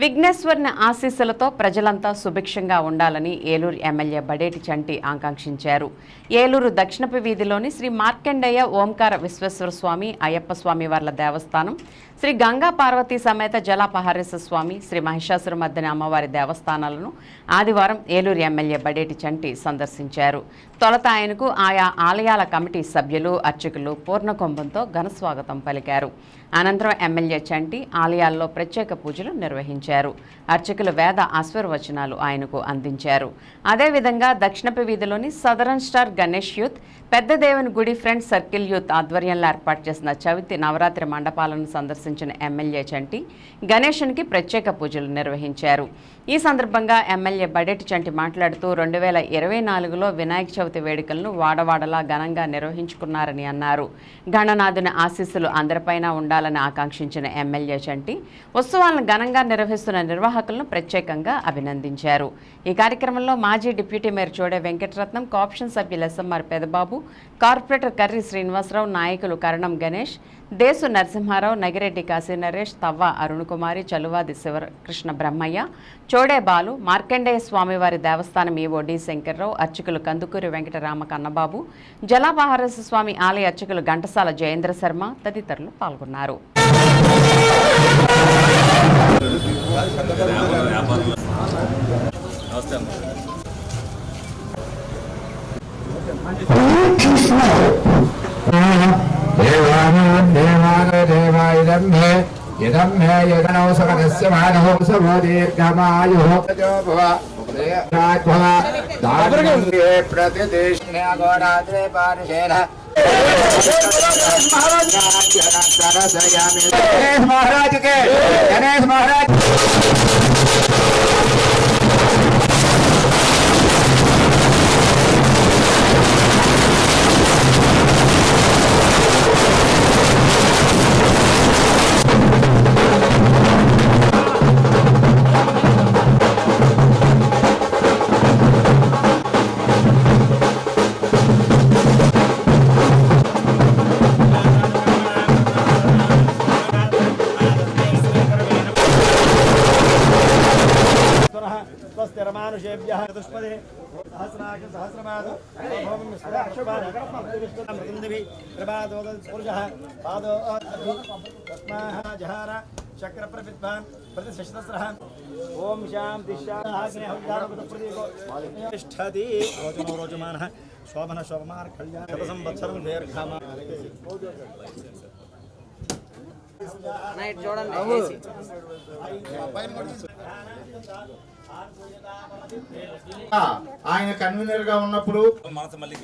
విఘ్నేశ్వరుని ఆశీస్సులతో ప్రజలంతా సుభిక్షంగా ఉండాలని ఏలూరు ఎమ్మెల్యే బడేటి చంటి ఆకాంక్షించారు. ఏలూరు దక్షిణపు వీధిలోని శ్రీ మార్కండేయ ఓంకార విశ్వేశ్వర స్వామి అయ్యప్ప స్వామి వార్ల దేవస్థానం శ్రీ గంగా పార్వతీ సమేత జలపహారేశ్వర స్వామి శ్రీ మహిషాసురమర్దిని అమ్మవారి దేవస్థానాలను ఆదివారం ఏలూరు ఎమ్మెల్యే బడేటి చంటి సందర్శించారు. తొలత ఆయనకు ఆయా ఆలయాల కమిటీ సభ్యులు అర్చకులు పూర్ణకుంభంతో ఘనస్వాగతం పలికారు. అనంతరం ఎమ్మెల్యే చంటి ఆలయాల్లో ప్రత్యేక పూజలు నిర్వహించారు. అర్చకులు వేద ఆశీర్వచనాలు ఆయనకు అందించారు. అదేవిధంగా దక్షిణపు వీధిలోని సదరన్ స్టార్ గణేష్ యూత్ పెద్ద దేవుని గుడి ఫ్రెండ్స్ సర్కిల్ యూత్ ఆధ్వర్యంలో ఏర్పాటు చేసిన చవితి నవరాత్రి మండపాలను సందర్శించిన ఎమ్మెల్యే చంటి గణేషన్కి ప్రత్యేక పూజలు నిర్వహించారు. ఈ సందర్భంగా ఎమ్మెల్యే బడెటి చంటి మాట్లాడుతూ రెండు వేల ఇరవై నాలుగులో వినాయక చవితి వేడుకలను వాడవాడలా ఘనంగా నిర్వహించుకున్నారని అన్నారు. గణనాథుని ఆశీస్సులు అందరిపైన ఉండాలని ఆకాంక్షించిన ఎమ్మెల్యే చంటి ఉత్సవాలను ఘనంగా నిర్వహిస్తున్న నిర్వాహకులను ప్రత్యేకంగా అభినందించారు. ఈ కార్యక్రమంలో మాజీ డిప్యూటీ మేయర్ చోడే వెంకటరత్నం కాప్షన్ సభ్యులు ఎస్ఎంఆర్ పెదబాబు కార్పొరేటర్ కర్రి శ్రీనివాసరావు నాయకులు కరణం గణేష్ దేశు నరసింహారావు నగిరెడ్డి కాశీ నరేష్ తవ్వ అరుణకుమారి చలువాది శివకృష్ణ బ్రహ్మయ్య చోడే బాలు మార్కండేయ స్వామివారి దేవస్థానం ఈవో డి శంకర్రావు అర్చకులు కందుకూరి వెంకటరామ కన్నబాబు జలాపహారస స్వామి ఆలయ అర్చకులు ఘంటసాల జయేంద్ర శర్మ తదితరులు పాల్గొన్నారు. कृष्ण देवादेवाय दम्भे यदम्भे यदनो सकस्य मानहो समो दीर्घमायुः तजो भव दानन्द्रिये प्रतिदेशने अगोरात्रे पारिषेण महाराज मानुषेभ्यः चतुष्पदे सहस्राक्ष सहस्रपादो प्रपादोदपुरुषः पादो पद्माः जहार चक्रप्रविद्वान् प्रतिशस्रः ॐ शां तिष्ठातिष्ठति रोचनो रोचमानः शोभन शोभमार् कल्याण शतसंवत्सरं दीर्घामा నైట్ చూడండి పైన ఆయన కన్వీనర్గా ఉన్నప్పుడు మనసు మళ్ళీ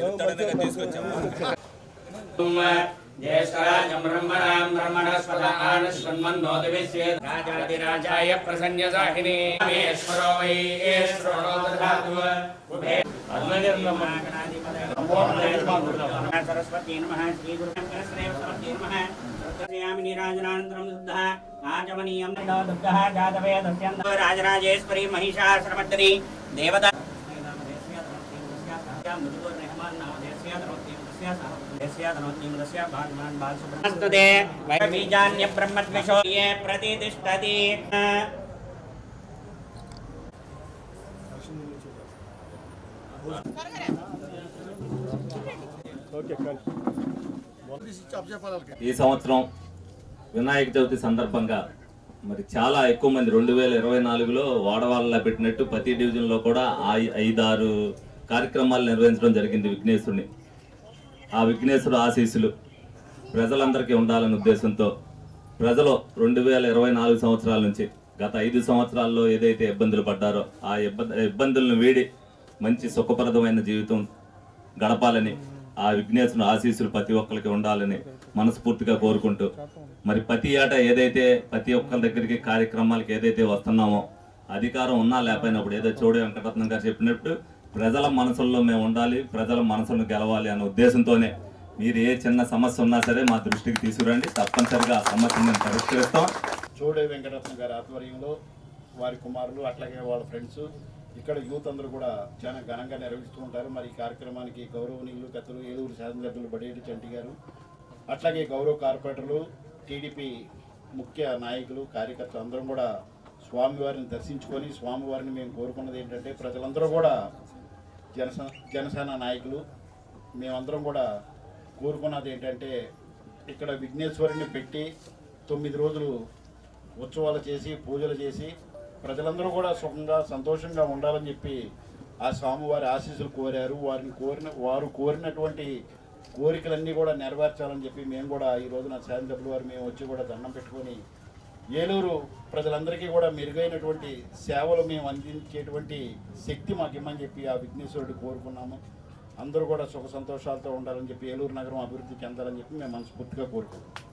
सरस्वती नमः श्रीगुरुसरस्वती नमः नीराजनानन्तरं शुद्धः आचमनीयं दुग्धः जातवेदस्यन्त राजराजेश्वरी महिषाश्रमत्री देवता बीजान्यब्रह्मद्विषो ये प्रतिष्ठति ఈ సంవత్సరం వినాయక చవితి సందర్భంగా మరి చాలా ఎక్కువ మంది రెండు వేల ఇరవై నాలుగులో వాడవాళ్ళ పెట్టినట్టు ప్రతి డివిజన్లో కూడా ఐదారు కార్యక్రమాలు నిర్వహించడం జరిగింది విఘ్నేశ్వరుని. ఆ విఘ్నేశ్వరు ఆశీస్సులు ప్రజలందరికీ ఉండాలనే ఉద్దేశంతో ప్రజలు రెండు వేల ఇరవై నాలుగు సంవత్సరాల నుంచి గత ఐదు సంవత్సరాల్లో ఏదైతే ఇబ్బందులు పడ్డారో ఆ ఇబ్బంది ఇబ్బందులను వీడి మంచి సుఖప్రదమైన జీవితం గడపాలని ఆ విఘ్నేశ్వరుని ఆశీస్సులు ప్రతి ఒక్కరికి ఉండాలని మనస్ఫూర్తిగా కోరుకుంటూ మరి ప్రతి ఏటా ఏదైతే ప్రతి ఒక్కరి దగ్గరికి కార్యక్రమాలకు ఏదైతే వస్తున్నామో అధికారం ఉన్నా లేకపోయినప్పుడు ఏదో చోడు వెంకటరత్నం గారు చెప్పినట్టు ప్రజల మనసుల్లో మేము ఉండాలి ప్రజల మనసులను గెలవాలి అనే ఉద్దేశంతోనే మీరు ఏ చిన్న సమస్య ఉన్నా సరే మా దృష్టికి తీసుకురండి. తప్పనిసరిగా ఆ సమస్యను మేము పరిష్కరిస్తాం. చోడే వెంకటరత్న గారి ఆధ్వర్యంలో వారి కుమారులు అట్లాగే వాళ్ళ ఫ్రెండ్స్ ఇక్కడ యూత్ అందరూ కూడా చాలా ఘనంగా నిర్వహిస్తూ ఉంటారు. మరి ఈ కార్యక్రమానికి గౌరవనీయులు కథలు ఏలూరు శాసనసభ్యులు బడేటి చంటి గారు అట్లాగే గౌరవ కార్పొరేటర్లు టీడీపీ ముఖ్య నాయకులు కార్యకర్తలు అందరం కూడా స్వామివారిని దర్శించుకొని స్వామివారిని మేము కోరుకున్నది ఏంటంటే ప్రజలందరూ కూడా జనస జనసేన నాయకులు మేమందరం కూడా కోరుకున్నది ఏంటంటే ఇక్కడ విఘ్నేశ్వరుని పెట్టి తొమ్మిది రోజులు ఉత్సవాలు చేసి పూజలు చేసి ప్రజలందరూ కూడా సుఖంగా సంతోషంగా ఉండాలని చెప్పి ఆ స్వామివారి ఆశీస్సులు కోరారు. వారిని కోరిన వారు కోరినటువంటి కోరికలన్నీ కూడా నెరవేర్చాలని చెప్పి మేము కూడా ఈ రోజున శాంతపుల వారు మేము వచ్చి కూడా దండం పెట్టుకొని ఏలూరు ప్రజలందరికీ కూడా మెరుగైనటువంటి సేవలు మేము అందించేటువంటి శక్తి మాకు ఇమ్మని చెప్పి ఆ విఘ్నేశ్వరుడు కోరుకున్నాము. అందరూ కూడా సుఖ సంతోషాలతో ఉండాలని చెప్పి ఏలూరు నగరం అభివృద్ధి చెందాలని చెప్పి మేము మనస్ఫూర్తిగా కోరుకుంటున్నాం.